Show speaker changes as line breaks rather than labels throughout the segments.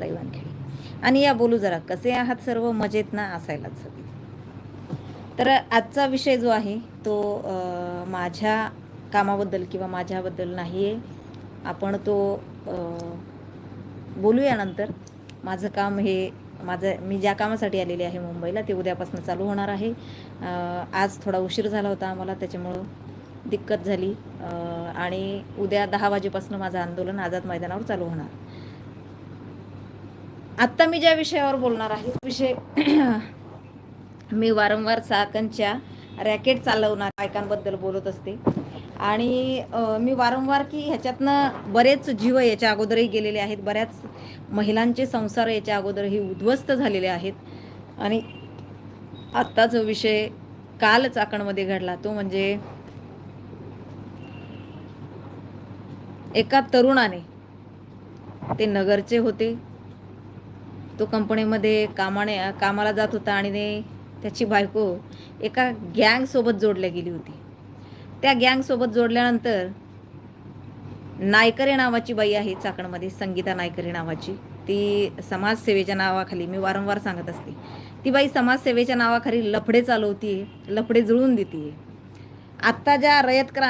दैवानखेडे आणि या बोलू जरा कसे आहात सर्व? मजेत ना? असायलाच हवी तर आजचा विषय जो आहे तो माझ्या कामाबद्दल किंवा माझ्याबद्दल नाही आहे आपण तो अं, बोलूया नंतर. माझं काम हे माझं मी ज्या कामासाठी आलेले आहे मुंबईला ते उद्यापासून चालू होणार आहे. आज थोडा उशीर झाला होता आम्हाला त्याच्यामुळं दिक्कत झाली. आणि उद्या दहा वाजेपासून माझं आंदोलन आझाद मैदानावर चालू होणार. आत्ता मी ज्या विषयावर बोलणार आहे विषय मी वारंवार चाकणच्या रॅकेट चालवणार बायकांबद्दल बोलत असते. आणि मी वारंवार की ह्याच्यातनं बरेच जीव याच्या अगोदरही गेलेले आहेत. बऱ्याच महिलांचे संसार याच्या अगोदरही उद्ध्वस्त झालेले आहेत. आणि आत्ता जो विषय काल चाकणमध्ये घडला. तो म्हणजे एका तरुणाने ते नगरचे होते. तो कंपनीमध्ये कामाने कामाला जात होता आणि ते त्याची बायको एका गँगसोबत जोडल्या गेली होती. त्या गँगसोबत जोडल्यानंतर नायकरे नावाची बाई आहे चाकणमध्ये संगीता नायकरे नावाची. ती समाजसेवेच्या नावाखाली मी वारंवार सांगत असते. ती बाई समाजसेवेच्या नावाखाली लफडे चालवते लफडे जुळून देते आत्ता ज्या रयत क्रा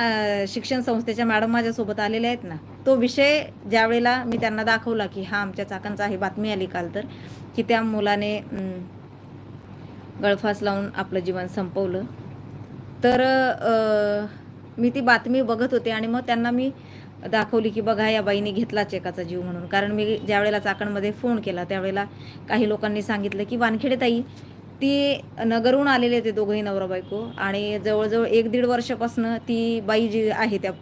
शिक्षण संस्थेच्या मॅडम माझ्यासोबत आलेल्या आहेत ना तो विषय ज्यावेळेला मी त्यांना दाखवला की हा आमच्या चाकांचा आहे बातमी आली काल तर की त्या मुलाने गळफास लावून आपलं जीवन संपवलं. तर मी ती बातमी बघत होते आणि मग त्यांना मी दाखवली की बघा या बाईने घेतला चेकाचा जीव म्हणून. कारण मी ज्यावेळेला चाकणमध्ये फोन केला त्यावेळेला काही लोकांनी सांगितलं की वानखेडे ताई ती नगरहून आलेले ते दोघंही नवरा बायको आणि जवळजवळ एक दीड वर्षापासून ती बाई जी आहे त्या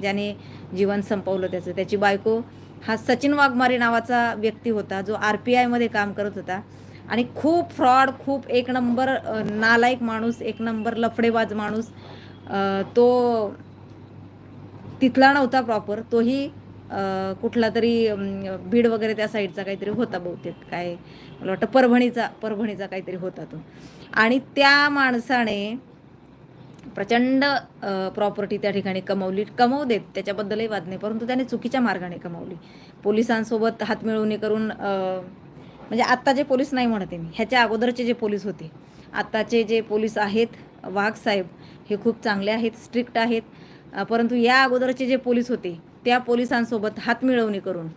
ज्याने जीवन संपवलं त्याचं. त्याची बायको हा सचिन वाघमारे नावाचा व्यक्ती होता जो आर पी आयमध्ये काम करत होता. आणि खूप फ्रॉड खूप एक नंबर नालायक माणूस एक नंबर लफडेबाज माणूस तो तिथला नव्हता प्रॉपर तोही कुठला तरी बीड वगैरे त्या साईडचा काहीतरी होता बहुतेक. काय मला वाटतं परभणीचा परभणीचा काहीतरी होता तो. आणि त्या माणसाने प्रचंड प्रॉपर्टी त्या ठिकाणी कमवली कमवू देत. त्याच्याबद्दलही वाद नाही. परंतु त्याने चुकीच्या मार्गाने कमवली. पोलिसांसोबत हातमिळवणी करून म्हणजे आत्ता जे पोलीस नाही म्हणते मी ह्याच्या अगोदरचे जे पोलीस होते आत्ताचे जे पोलीस आहेत वाघ साहेब हे खूप चांगले आहेत स्ट्रिक्ट आहेत. परंतु या अगोदरचे जे पोलीस होते त्या पोलिसांसोबत हातमिळवणी करून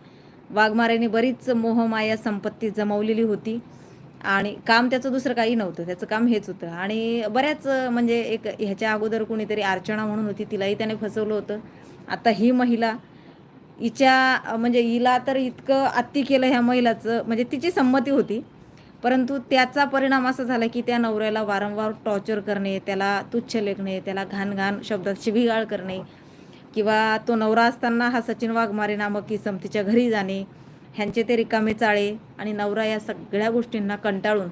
वाघमारेने बरीच मोहमाया संपत्ती जमवलेली होती. आणि काम त्याचं दुसरं काही नव्हतं त्याचं काम हेच होतं. आणि बऱ्याच म्हणजे एक ह्याच्या अगोदर कोणीतरी अर्चना म्हणून होती तिलाही त्याने फसवलं होतं. आता ही महिला हिच्या म्हणजे हिला तर इतकं आत्ती केलं ह्या महिलाचं म्हणजे तिची संमती होती. परंतु त्याचा परिणाम असा झाला की त्या नवऱ्याला वारंवार टॉर्चर करणे त्याला तुच्छ लेखणे त्याला घाण घाण शब्दात शिबिगाळ करणे किंवा तो नवरा असताना हा सचिन वाघमारे नामक की समतीच्या घरी जाणे ह्यांचे ते रिकामे चाळे आणि नवरा या सगळ्या गोष्टींना कंटाळून.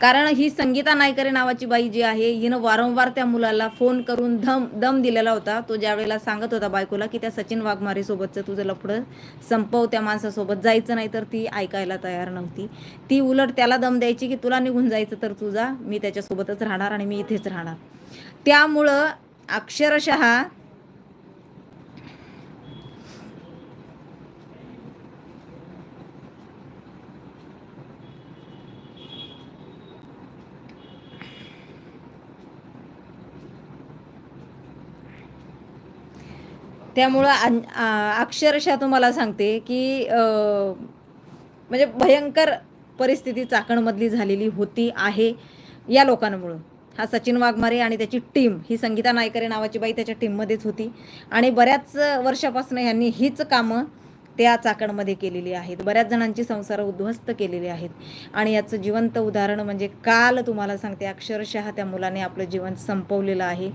कारण ही संगीता नायकरे नावाची बाई जी आहे हिनं वारंवार त्या मुलाला फोन करून धम दम दिलेला होता. तो ज्यावेळेला सांगत होता बायकोला की त्या सचिन वाघमारेसोबतचं तुझं लफडं संपव त्या माणसासोबत जायचं नाही तर ती ऐकायला तयार नव्हती. ती उलट त्याला दम द्यायची की तुला निघून जायचं तर तुझा मी त्याच्यासोबतच राहणार आणि मी इथेच राहणार. त्यामुळं अक्षरशः त्यामुळं अन- अक्षरशः तुम्हाला सांगते की म्हणजे भयंकर परिस्थिती चाकणमधली झालेली होती आहे या लोकांमुळं. हा सचिन वाघमारे आणि त्याची टीम ही संगीता नायकरे नावाची बाई त्याच्या टीममध्येच होती. आणि बऱ्याच वर्षापासून यांनी हीच कामं त्या चाकणमध्ये केलेली आहेत. बऱ्याच जणांची संसार उद्ध्वस्त केलेली आहेत. आणि याचं जिवंत उदाहरण म्हणजे काल तुम्हाला सांगते अक्षरशः त्या मुलाने आपलं जीवन संपवलेलं आहे.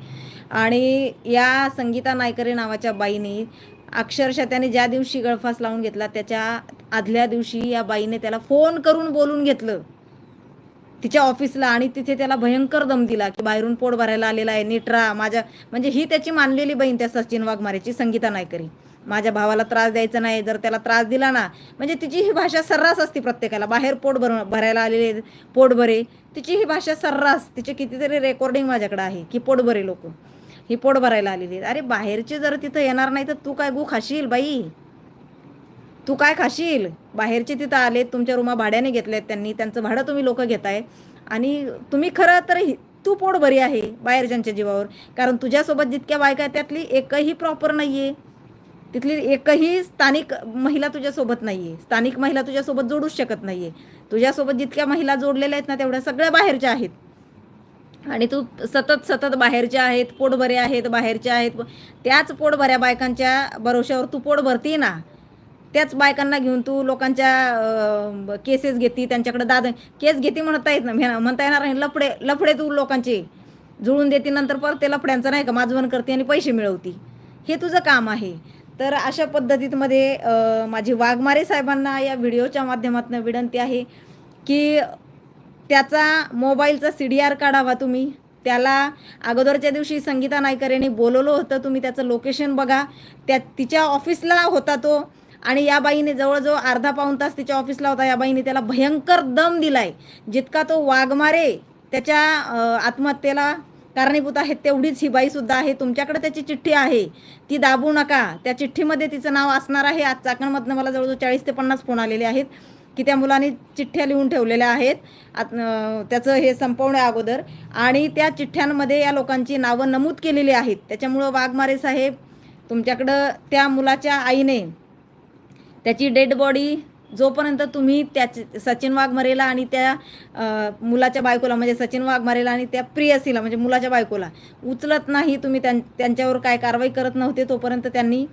आणि या संगीता नायकरे नावाच्या बाईने अक्षरशः त्याने ज्या दिवशी गळफास लावून घेतला त्याच्या आदल्या दिवशी या बाईने त्याला फोन करून बोलून घेतलं. तिच्या ऑफिसला आणि तिथे त्याला भयंकर दम दिला की बाहेरून पोट भरायला आलेला आहे नीटरा माझ्या म्हणजे ही त्याची मानलेली बहीण त्या सचिन वाघमारेची संगीता नायकरी. माझ्या भावाला त्रास द्यायचा नाही जर त्याला त्रास दिला ना म्हणजे तिची ही भाषा सर्रास असते प्रत्येकाला. बाहेर पोट भर भरायला आलेले पोट भरे तिची ही भाषा सर्रास तिचे कितीतरी रेकॉर्डिंग माझ्याकडे आहे की पोट भरे लोक. ही पोट भरायला आलेली आहेत. अरे बाहेरचे जर तिथं येणार नाही तर तू काय गु खाशील बाई? तू काय खाशील? बाहेरचे तिथं आले तुमच्या रूमा भाड्याने घेतल्यात त्यांनी त्यांचं भाडं तुम्ही लोक घेताय. आणि तुम्ही खरं तर तू पोट बरी आहे बाहेरच्यांच्या जीवावर. कारण तुझ्यासोबत जितक्या बायका आहेत त्यातली एकही प्रॉपर नाही आहे तिथली एकही स्थानिक महिला तुझ्यासोबत नाही आहे स्थानिक महिला तुझ्यासोबत जोडूच शकत नाही आहे तुझ्यासोबत जितक्या महिला जोडलेल्या आहेत ना तेवढ्या सगळ्या बाहेरच्या आहेत. आणि तू सतत सतत बाहेरच्या आहेत पोटभरे आहेत बाहेरच्या आहेत. त्याच पोटभऱ्या बायकांच्या भरोश्यावर तू पोट भरती ना. त्याच बायकांना घेऊन तू लोकांच्या केसेस घेती त्यांच्याकडे दाद केस घेती म्हणता येत ना म्हणता येणार नाही लफडे लफडे तू लोकांचे जुळून देते नंतर परत ते लफड्यांचं नाही का माजवण करते आणि पैसे मिळवती. हे तुझं काम आहे. तर अशा पद्धतीमध्ये माझी वाघमारे साहेबांना या व्हिडिओच्या माध्यमातून विनंती आहे की त्याचा मोबाईलचा सी डी आर काढावा तुम्ही. त्याला अगोदरच्या दिवशी संगीता नायकर यांनी बोलवलं होतं तुम्ही त्याचं लोकेशन बघा. त्या तिच्या ऑफिसला होता तो आणि या बाईने जवळजवळ अर्धा पाऊण तास तिच्या ऑफिसला होता. या बाईने त्याला भयंकर दम दिलाय. जितका तो वाघमारे त्याच्या आत्महत्येला कारणीभूत आहेत तेवढीच ही बाईसुद्धा आहे. तुमच्याकडे त्याची चिठ्ठी आहे. ती दाबू नका. त्या चिठ्ठीमध्ये तिचं नाव असणार आहे. आज चाकणमधनं मला जवळजवळ चाळीस ते पन्नास फोन आलेले आहेत की त्या मुलांनी चिठ्ठ्या लिहून ठेवलेल्या आहेत. आत त्याचं हे संपवण्या अगोदर. आणि त्या चिठ्ठ्यांमध्ये या लोकांची नावं नमूद केलेली आहेत. त्याच्यामुळं वाघमारे साहेब तुमच्याकडं त्या मुलाच्या आईने त्याची डेड बॉडी जोपर्यंत तुम्ही त्या सचिन वाघमारेला आणि त्या मुलाच्या बायकोला म्हणजे सचिन वाघमारेला आणि त्या प्रियसीला म्हणजे मुलाच्या बायकोला उचलत नाही तुम्ही त्यां त्यांच्यावर काय कारवाई करत नव्हते तोपर्यंत त्यांनी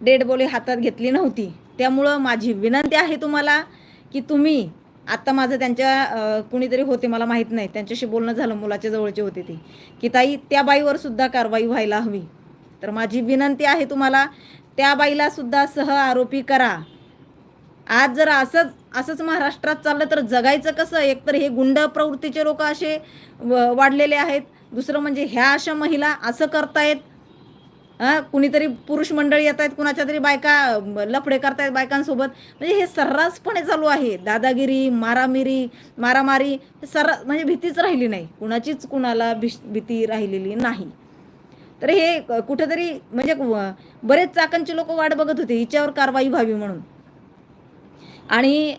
डेड बोली हातात घेतली नव्हती. त्यामुळं माझी विनंती आहे तुम्हाला की तुम्ही आत्ता माझं त्यांच्या कुणीतरी होते मला माहीत नाही त्यांच्याशी बोलणं झालं मुलाच्या जवळचे होते ते की ताई त्या बाईवर सुद्धा कारवाई व्हायला हवी. तर माझी विनंती आहे तुम्हाला त्या बाईला सुद्धा सह आरोपी करा. आज जर असंच असंच महाराष्ट्रात चाललं तर जगायचं कसं? एकतर हे गुंड प्रवृत्तीचे लोक असे व- वाढलेले आहेत. दुसरं म्हणजे ह्या अशा महिला असं करतायत हां कुणीतरी पुरुष मंडळी येत आहेत कुणाच्या तरी बायका लफडे करतायत बायकांसोबत. म्हणजे हे सर्रासपणे चालू आहे. दादागिरी मारामिरी मारामारी सर्रा सर्रास म्हणजे भीतीच राहिली नाही. कुणाचीच कुणाला भी भीती राहिलेली नाही. तर हे कुठेतरी म्हणजे बरेच चाकणचे लोक वाट बघत होते. हिच्यावर कारवाई व्हावी म्हणून. आणि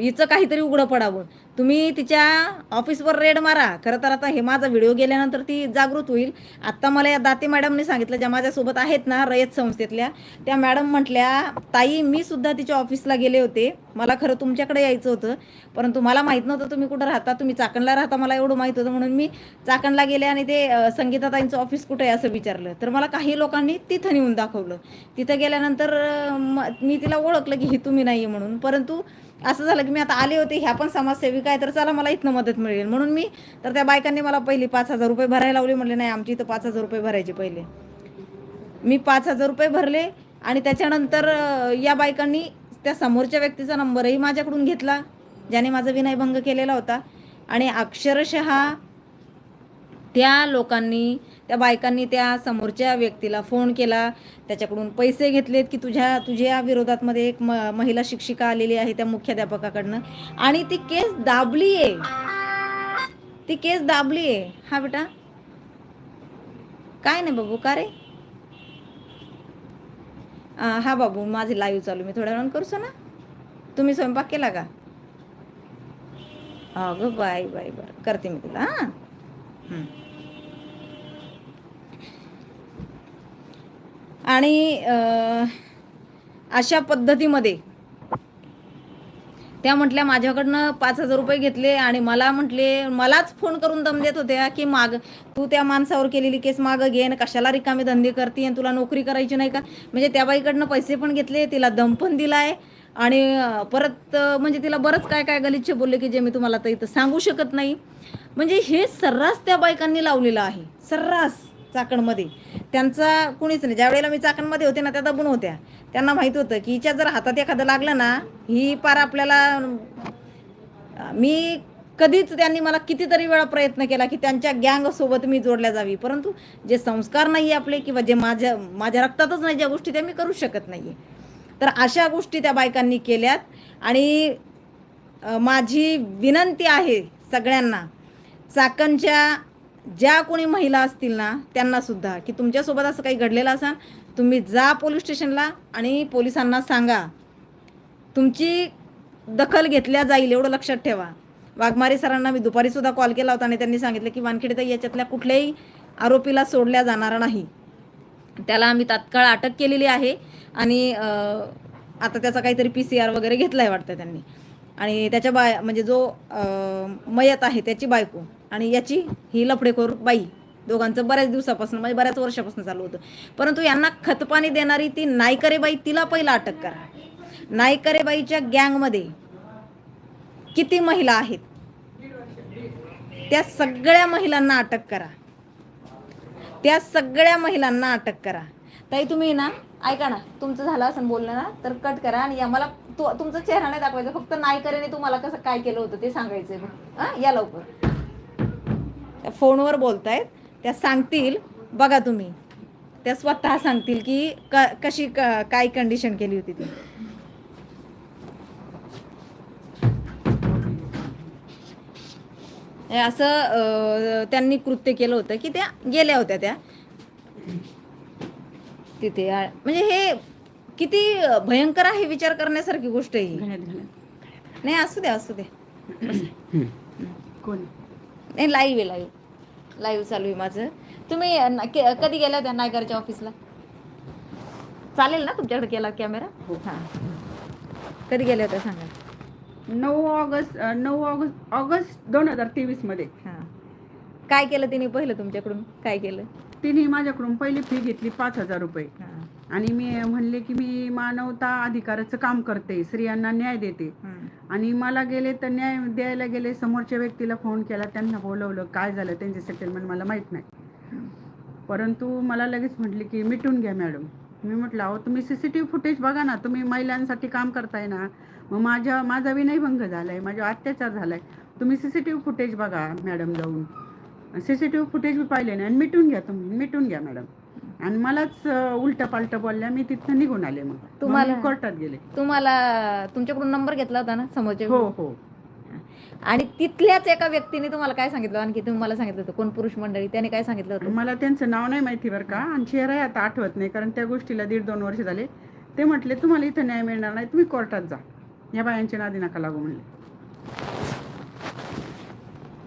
हिचं काहीतरी उघडं पडावं. तुम्ही तिच्या ऑफिसवर रेड मारा. खरं तर आता हे माझा व्हिडिओ गेल्यानंतर ती जागृत होईल. आत्ता मला या दाते मॅडमने सांगितलं ज्या माझ्यासोबत आहेत ना रयत संस्थेतल्या त्या मॅडम म्हटल्या ताई मी सुद्धा तिच्या ऑफिसला गेले होते. मला खरं तुमच्याकडे यायचं होतं. परंतु मला माहीत नव्हतं तुम्ही कुठं राहता. तुम्ही चाकणला राहता मला एवढं माहीत होतं. म्हणून मी चाकणला गेले आणि ते संगीताताईंचं ऑफिस कुठं आहे असं विचारलं. तर मला काही लोकांनी तिथं नेऊन दाखवलं. तिथं गेल्यानंतर मी तिला ओळखलं की ही तुम्ही नाही आहे म्हणून. परंतु असं झालं की मी आता आले होते ह्या पण समाजसेविका आहे तर चला मला इथनं मदत मिळेल. म्हणून मी तर त्या बायकांनी मला पहिली पाच हजार रुपये भरायला लावले म्हणले नाही आमची इथं पाच हजार रुपये भरायचे पहिले. मी पाच हजार रुपये भरले आणि त्याच्यानंतर या बायकांनी त्या समोरच्या व्यक्तीचा नंबरही माझ्याकडून घेतला ज्याने माझा विनयभंग केलेला होता. आणि अक्षरशः त्या लोकांनी त्या बायकांनी त्या समोरच्या व्यक्तीला फोन केला. त्याच्याकडून पैसे घेतलेत की तुझ्या तुझ्या विरोधातमध्ये एक म महिला शिक्षिका आलेली आहे त्या मुख्याध्यापकाकडनं. आणि ती केस दाबली आहे. ती केस दाबली आहे. हा बेटा. काय नाही बाबू का रे? हा बाबू माझे लाईव्ह चालू मी थोड्या वेळानं करूसो ना? तुम्ही स्वयंपाक केला का? अगं बाय बाय बरं करते मी तुला हां? आणि अशा पद्धतीमध्ये त्या म्हटल्या माझ्याकडनं पाच हजार रुपये घेतले आणि मला म्हटले मलाच फोन करून दम देत होत्या की माग तू त्या माणसावर केलेली केस मागं घे कशाला रिकामी धंदे करते आणि तुला नोकरी करायची नाही का? म्हणजे त्या बाईकडनं पैसे पण घेतले तिला दम पण दिलाय आणि परत म्हणजे तिला बरंच काय काय गलिच्छ बोलले की जे मी तुम्हाला तर इथं सांगू शकत नाही. म्हणजे हे सर्रास त्या बायकांनी लावलेलं आहे. सर्रास. चाकणमध्ये. त्यांचा कुणीच नाही. ज्या वेळेला मी चाकणमध्ये होते ना त्या दबून होत्या. त्यांना माहीत होतं की हिच्या जर हातात एखादं लागलं ना ही पार आपल्याला मी कधीच त्यांनी मला कितीतरी वेळा प्रयत्न केला की त्यांच्या गँगसोबत मी जोडल्या जावी. परंतु जे संस्कार नाही आपले किंवा जे माझ्या माझ्या रक्तातच नाही ज्या गोष्टी त्या मी करू शकत नाही तर अशा गोष्टी त्या बायकांनी केल्यात. आणि माझी विनंती आहे सगळ्यांना चाकणच्या ज्या कोणी महिला असतील ना त्यांना सुद्धा की तुमच्यासोबत असं काही घडलेलं असाल तुम्ही जा पोलीस स्टेशनला आणि पोलिसांना सांगा. तुमची दखल घेतल्या जाईल एवढं लक्षात ठेवा. वाघमारे सरांना मी दुपारी सुद्धा कॉल केला होता आणि त्यांनी सांगितलं की वानखेडे याच्यातल्या कुठल्याही आरोपीला सोडल्या जाणार नाही. त्याला आम्ही तात्काळ अटक केलेली आहे आणि आता त्याचा काहीतरी पी सी आर वगैरे घेतला आहे वाटतं त्यांनी. आणि त्याच्या बाय म्हणजे जो मयत आहे त्याची बायको आणि याची ही लफडेखोर बाई दोघांचं बऱ्याच दिवसापासून म्हणजे बऱ्याच वर्षापासून चालू होतं. परंतु यांना खतपाणी देणारी ती नायकरे बाई तिला पहिला अटक करा. नायकरे बाईच्या गँगमध्ये किती महिला आहेत? त्या सगळ्या महिलांना अटक करा. त्या सगळ्या महिलांना अटक करा. ताई तुम्ही ना ऐका ना तुमचं झालं असं बोलणं ना तर कट करा आणि आम्हाला तुमचा चेहरा नाही दाखवायचा फक्त नायकरेने तुम्हाला कसं काय केलं होतं ते सांगायचंय या लवकर. त्या फोनवर बोलतायत. त्या सांगतील बघा तुम्ही. त्या स्वतः सांगतील की क कशी क काय कंडिशन केली होती ती. असं त्यांनी कृत्य केलं होतं की त्या गेल्या होत्या त्या. तिथे म्हणजे हे किती भयंकर आहे विचार करण्यासारखी गोष्ट आहे ही. नाही असू दे असू दे
कोण?
नाही लाईव्ह आहे लाईव्ह लाईव्ह चालू आहे माझं. तुम्ही कधी गेल्या होत्या नायगरच्या ऑफिसला चालेल ना तुमच्याकडे केला कॅमेरा
हो.
कधी गेल्या होत्या सांगा.
नऊ ऑगस्ट नऊ ऑगस्ट ऑगस्ट दोन हजार तेवीसमध्ये.
हां. काय केलं तिने पहिलं तुमच्याकडून? काय केलं?
तिने माझ्याकडून पहिली फी घेतली पाच हजार रुपये.
हां.
आणि मी म्हणले की मी मानवता अधिकाराचं काम करते स्त्रियांना न्याय देते.
हं.
आणि मला गेले तर न्याय द्यायला गेले समोरच्या व्यक्तीला फोन केला त्यांना बोलवलं काय झालं त्यांचे सेटलमेंट मला माहीत नाही. परंतु मला लगेच म्हटले की मिटून घ्या मॅडम मी म्हटलं अहो तुम्ही C C T V footage बघा ना तुम्ही महिलांसाठी काम करताय ना मग माझ्या माझा विनयभंग झाला आहे माझा अत्याचार झाला आहे तुम्ही C C T V footage बघा मॅडम जाऊन. C C T V footage बी पाहिले नाही आणि मिटून घ्या तुम्ही मिटून घ्या मॅडम आणि मलाच उलट पालट बोलल्या मी तिथनं निघून आले मग.
तुम्हाला-
तुम्हाला कोर्टात गेले.
तुम्हाला तुमच्याकडून नंबर घेतला होता ना समोरच्या
हो हो.
आणि तिथल्याच एका व्यक्तीने तुम्हाला काय सांगितलं? आणखी तुम्ही मला सांगितलं होतं कोण पुरुष मंडळी? त्याने काय सांगितलं होतं?
मला त्यांचं नाव नाही माहिती बरं का आणि चेहराही आता आठवत नाही कारण त्या गोष्टीला दीड दोन वर्ष झाले. ते म्हटले तुम्हाला इथं न्याय मिळणार नाही तुम्ही कोर्टात जा. या बायांच्या नादी नका लागू म्हणले.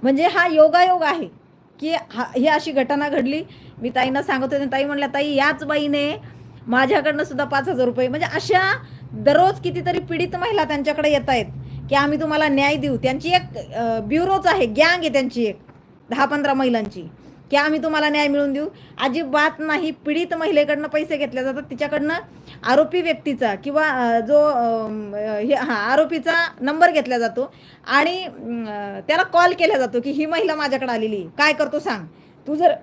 म्हणजे हा योगायोग आहे. की हा ही अशी घटना घडली. मी ताईंना सांगत होते ताई म्हणल्या ताई याच बाईने माझ्याकडनं सुद्धा पाच हजार रुपये म्हणजे अशा दररोज कितीतरी पीडित महिला त्यांच्याकडे येत आहेत की आम्ही तुम्हाला न्याय देऊ. त्यांची एक ब्युरोच आहे गँग आहे त्यांची एक दहा पंधरा महिलांची. की आम्ही तुम्हाला न्याय मिळवून देऊ. अजिबात नाही पीडित महिलेकडनं पैसे घेतले जातात. तिच्याकडनं आरोपी व्यक्तीचा किंवा जो हे हां आरोपीचा नंबर घेतला जातो आणि त्याला कॉल केला जातो की ही महिला माझ्याकडे आलेली आहे. काय करतो सांग. तू जर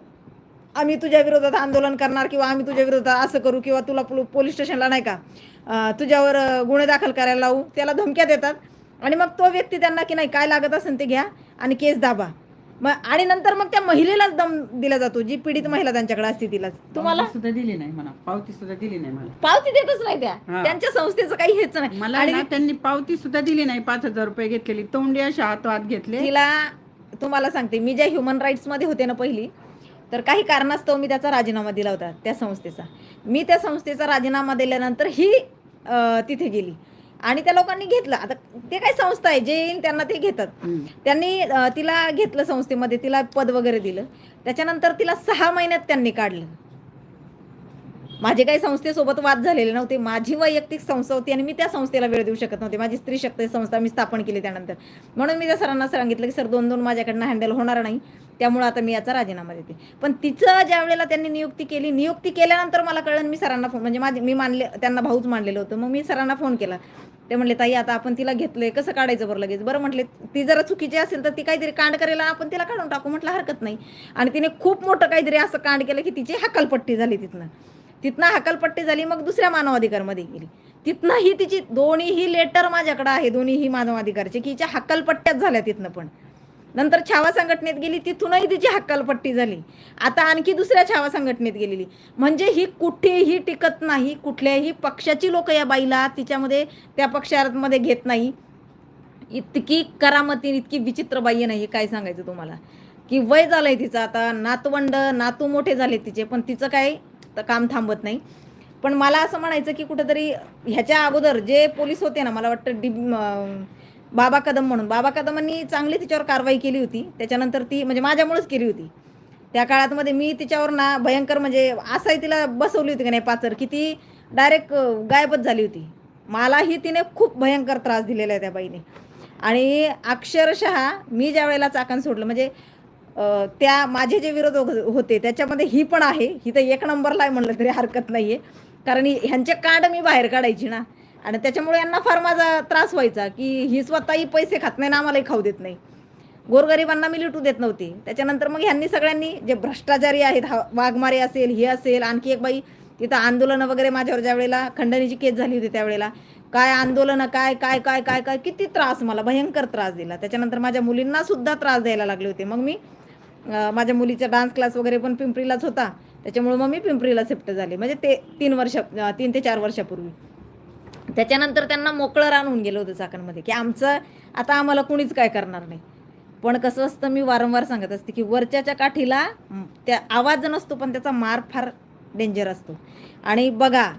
आम्ही तुझ्या विरोधात आंदोलन करणार किंवा आम्ही तुझ्या विरोधात असं करू किंवा तुला पोलीस स्टेशनला नाही का तुझ्यावर गुन्हे दाखल करायला लावू त्याला धमक्या देतात. आणि मग तो व्यक्ती त्यांना की नाही काय लागत असेल ते घ्या आणि केस दाबा. मग आणि नंतर मग त्या महिलेलाच दम दिला जातो जी पीडित महिला त्यांच्याकडे असते तिलाच. तुम्हाला?
पावती सुद्धा दिली नाही मला पावती सुद्धा दिली नाही मला.
पावती देतच नाही त्या.
हा.
त्यांच्या संस्थेचं काही हेच नाही.
मला
आणि
त्यांनी पावती सुद्धा दिली नाही. पाच हजार रुपये घेतलेली. तोंडी अशा हात घेतले.
तिला तुम्हाला सांगते मी ज्या ह्युमन राईट्समध्ये होते ना पहिली तर काही कारणास्तव मी त्याचा राजीनामा दिला होता त्या संस्थेचा. मी त्या संस्थेचा राजीनामा दिल्यानंतर ही अं, तिथे गेली. आणि त्या लोकांनी घेतलं. आता ते काही संस्था आहे जे येईल त्यांना ते घेतात. त्यांनी तिला घेतलं संस्थेमध्ये तिला पद वगैरे दिलं. त्याच्यानंतर तिला सहा महिन्यात त्यांनी काढलं. माझे काही संस्थेसोबत वाद झालेले नव्हते. माझी वैयक्तिक संस्था होती आणि मी त्या संस्थेला वेळ देऊ शकत नव्हते. माझी स्त्री शक्ती संस्था मी स्थापन केली त्यानंतर. म्हणून मी त्या सरांना सांगितलं की सर दोन दोन माझ्याकडनं हँडल होणार नाही. त्यामुळं आता मी याचा राजीनामा देते. पण तिचं ज्या वेळेला त्यांनी नियुक्ती केली नियुक्ती केल्यानंतर मला कळलं मी सरांना फोन म्हणजे माझे मी मानले त्यांना भाऊच मानलेलं होतं. मग मी सरांना फोन केला. ते म्हणले ताई आता आपण तिला घेतलंय कसं काढायचं बरं लगेच? बरं म्हटले ती जरा चुकीची असेल तर ती काहीतरी कांड करेल आणि आपण तिला काढून टाकू. म्हटलं हरकत नाही. आणि तिने खूप मोठं काहीतरी असं कांड केलं की तिची हकलपट्टी झाली तिथनं. तिथनं हकलपट्टी झाली मग दुसऱ्या मानवाधिकारमध्ये गेली. तिथनं ही तिची दोन्हीही लेटर माझ्याकडे आहे दोन्हीही मानवाधिकारचे की हिच्या हक्कलपट्ट्याच झाल्या तिथनं पण. नंतर छावा संघटनेत गेली तिथूनही तिची हक्कलपट्टी झाली. आता आणखी दुसऱ्या छावा संघटनेत गेलेली. म्हणजे ही कुठेही टिकत नाही कुठल्याही पक्षाची लोक या बाईला तिच्यामध्ये त्या पक्षामध्ये घेत नाही. इतकी करामती इतकी विचित्र बाई नाही काय सांगायचं तुम्हाला? की वय झालंय तिचं आता नातवंड नातू मोठे झाले तिचे पण तिचं काय तर काम थांबत नाही. पण मला असं म्हणायचं की कुठंतरी ह्याच्या अगोदर जे पोलीस होते ना मला वाटतं डी बाबा कदम म्हणून. बाबा कदमांनी चांगली तिच्यावर कारवाई केली होती. त्याच्यानंतर ती म्हणजे माझ्यामुळेच केली होती. त्या काळातमध्ये मी तिच्यावर ना भयंकर म्हणजे असंही तिला बसवली होती की नाही पाचर की ती डायरेक्ट गायबच झाली होती. मलाही तिने खूप भयंकर त्रास दिलेला आहे त्या बाईने. आणि अक्षरशः मी ज्या वेळेला चाकण सोडलं म्हणजे त्या माझे जे विरोध हो, होते त्याच्यामध्ये ही पण आहे. ही तर एक नंबरला आहे म्हणलं तरी हरकत नाही आहे कारण ह्यांचे कांड मी बाहेर काढायची ना. आणि त्याच्यामुळे यांना फार माझा त्रास व्हायचा की ही स्वतःही पैसे खात नाही ना आम्हालाही खाऊ देत नाही. गोरगरिबांना मी लुटू देत नव्हती. त्याच्यानंतर मग ह्यांनी सगळ्यांनी जे भ्रष्टाचारी आहेत हा वाघमारे असेल हे असेल आणखी एक बाई तिथं आंदोलनं वगैरे माझ्यावर ज्या वेळेला खंडणीची केस झाली होती त्यावेळेला काय आंदोलनं काय काय काय काय काय किती त्रास मला भयंकर त्रास दिला. त्याच्यानंतर माझ्या मुलींना सुद्धा त्रास द्यायला लागले होते. मग मी माझ्या मुलीचा डान्स क्लास वगैरे पण पिंपरीलाच होता. त्याच्यामुळे मग मी पिंपरीला शिफ्ट झाले. म्हणजे ते तीन वर्ष तीन ते चार वर्षापूर्वी. त्याच्यानंतर त्यांना मोकळं रान होऊन गेलं होतं चाकणमध्ये की आमचं आता आम्हाला कुणीच काय करणार नाही. पण कसं असतं मी वारंवार सांगत असते की वरच्याच्या काठीला त्या आवाज नसतो पण त्याचा मार फार डेंजर असतो. आणि बघा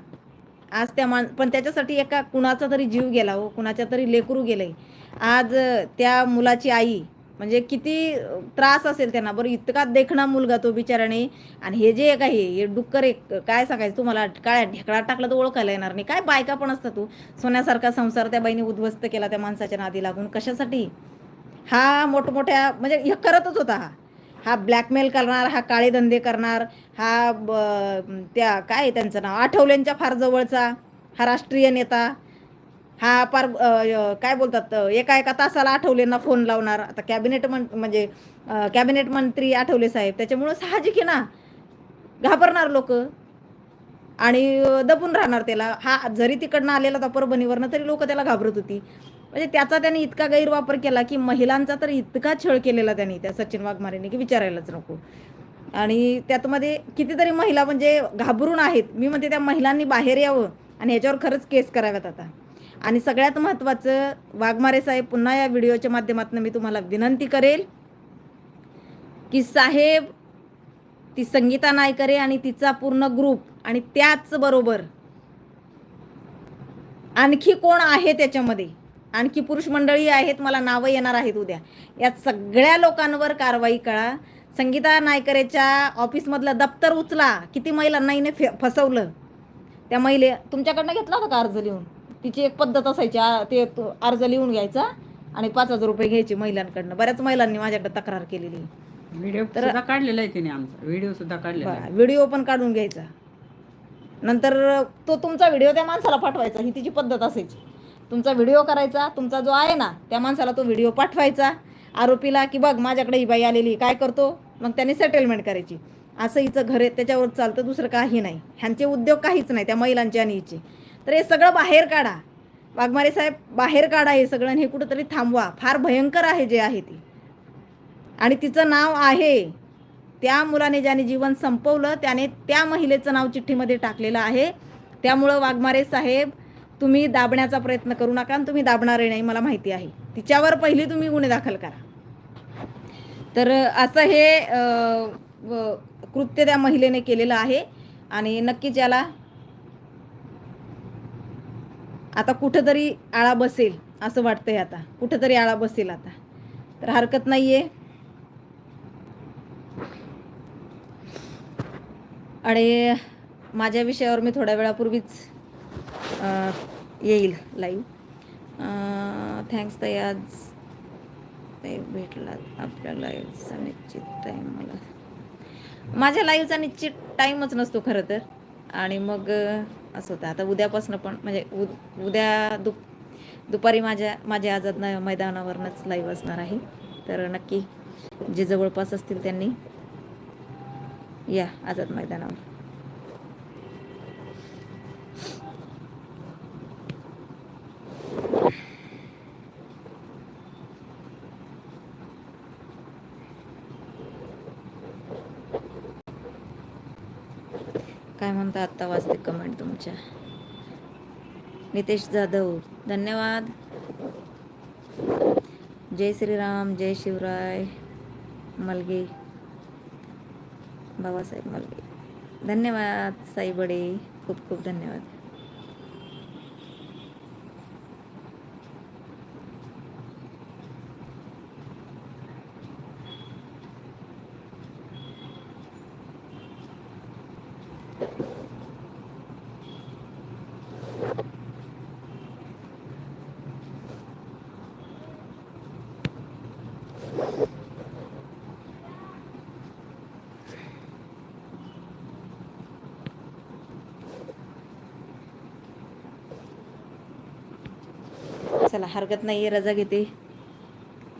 आज त्या मान पण त्याच्यासाठी एका कुणाचा तरी जीव गेला हो कुणाच्या तरी लेकरू गेलंय. आज त्या मुलाची आई म्हणजे किती त्रास असेल त्यांना. बरं इतका देखणा मुलगा तो बिचाराने. आणि हे जे एक आहे हे डुक्कर एक काय सांगायचं तुम्हाला? काय ढेकळा टाकला तर ओळखायला येणार नाही. काय बायका पण असतात तू सोन्यासारखा संसार त्या बाईने उद्ध्वस्त केला त्या माणसाच्या नादी लागून. कशासाठी? हा मोठमोठ्या म्हणजे हे करतच होता हा. हा ब्लॅकमेल करणार हा काळे धंदे करणार हा ब- त्या काय आहे त्यांचं नाव? आठवल्यांच्या फार जवळचा हा राष्ट्रीय नेता. हा पार काय बोलतात एका एका तासाला आठवलेंना फोन लावणार. आता कॅबिनेट मं म्हणजे कॅबिनेट मंत्री आठवले साहेब. त्याच्यामुळं साहजिक आहे ना. घाबरणार लोक. आणि दबून राहणार त्याला. हा जरी तिकडनं आलेला होता परभणीवरनं तरी लोक त्याला घाबरत होती. म्हणजे त्याचा त्याने इतका गैरवापर केला की महिलांचा तर इतका छळ केलेला त्यांनी त्या सचिन वाघमारेने की विचारायलाच नको. आणि त्यातमध्ये कितीतरी महिला म्हणजे घाबरून आहेत. मी म्हणते त्या महिलांनी बाहेर यावं आणि ह्याच्यावर खरंच केस कराव्यात आता. आणि सगळ्यात महत्त्वाचं वाघमारे साहेब पुन्हा या व्हिडिओच्या माध्यमातून मी तुम्हाला विनंती करेल की साहेब ती संगीता नायकरे आणि तिचा पूर्ण ग्रुप आणि त्याचबरोबर आणखी कोण आहे त्याच्यामध्ये? आणखी पुरुष मंडळी आहेत मला नावं येणार आहेत उद्या. या सगळ्या लोकांवर कारवाई करा. संगीता नायकरेच्या ऑफिसमधलं दप्तर उचला. किती महिलांना हिने फे फसवलं? त्या महिले तुमच्याकडनं घेतला होता का अर्ज लिहून? तिची एक पद्धत असायची ते तो अर्ज लिहून घ्यायचा आणि पाच हजार रुपये घ्यायचे महिलांकडनं. बऱ्याच महिलांनी माझ्याकडे तक्रार केलेली.
व्हिडिओ
तर-
काढलेला आहे तिने आमचा. व्हिडिओ सुद्धा काढलेला
व्हिडिओ पण काढून घ्यायचा. नंतर तो तुमचा व्हिडिओ त्या माणसाला पाठवायचा ही तिची पद्धत असायची. तुमचा व्हिडिओ करायचा तुमचा जो आहे ना त्या माणसाला तो व्हिडिओ पाठवायचा आरोपीला की बघ माझ्याकडे ही बाई आलेली काय करतो? मग त्यांनी सेटलमेंट करायची. असं हिचं घर आहे त्याच्यावर चालतं दुसरं काही नाही. ह्यांचे उद्योग काहीच नाही त्या महिलांचे आणि हिचे. तर हे सगळं बाहेर काढा. वाघमारे साहेब बाहेर काढा हे सगळं आणि हे कुठंतरी थांबवा. फार भयंकर आहे जे आहे ते. आणि तिचं नाव आहे. त्या मुलाने ज्याने जीवन संपवलं त्याने त्या महिलेचं नाव चिठ्ठीमध्ये टाकलेलं आहे. त्यामुळं वाघमारे साहेब तुम्ही दाबण्याचा प्रयत्न करू नका आणि तुम्ही दाबणारे नाही मला माहिती आहे. तिच्यावर पहिली तुम्ही गुन्हे दाखल करा. तर असं हे कृत्य त्या महिलेने केलेलं आहे. आणि नक्कीच याला आता कुठंतरी आळा बसेल असं वाटतंय आता. कुठंतरी आळा बसेल आता. तर हरकत नाही आहे आणि माझ्या विषयावर मी थोड्या वेळापूर्वीच येईल लाईव्ह थँक्स ताई आज ते भेटला आपल्या लाईव्हचा निश्चित टाईम मला. माझ्या लाईव्हचा निश्चित टाईमच नसतो खरं तर. आणि मग असं होतं. आता उद्यापासून पण म्हणजे उद उद्या दुप दुपारी माझ्या माझ्या आझाद न- मैदानावरनंच लाईव्ह असणार आहे. तर नक्की जे जवळपास असतील त्यांनी या आझाद मैदानावर. काय म्हणता आत्ता वाचते कमेंट तुमच्या? नितेश जाधव धन्यवाद. जय श्रीराम जय शिवराय मलगे. बाबासाहेब मलगे. धन्यवाद साई बडे. खूप खूप धन्यवाद. चला हरकत नाही आहे रजा घेते.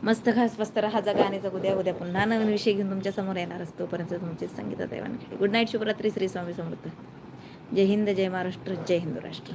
मस्त खास मस्त राहा जगा आणि जगू द्या उद्या पुन्हा नवीन विषय घेऊन तुमच्यासमोर येणार असतो. तोपर्यंत तुमचे संगीता देवाने गुड नाईट शुभरात्री श्री स्वामी समृद्ध जय हिंद जय महाराष्ट्र जय हिंदू राष्ट्र.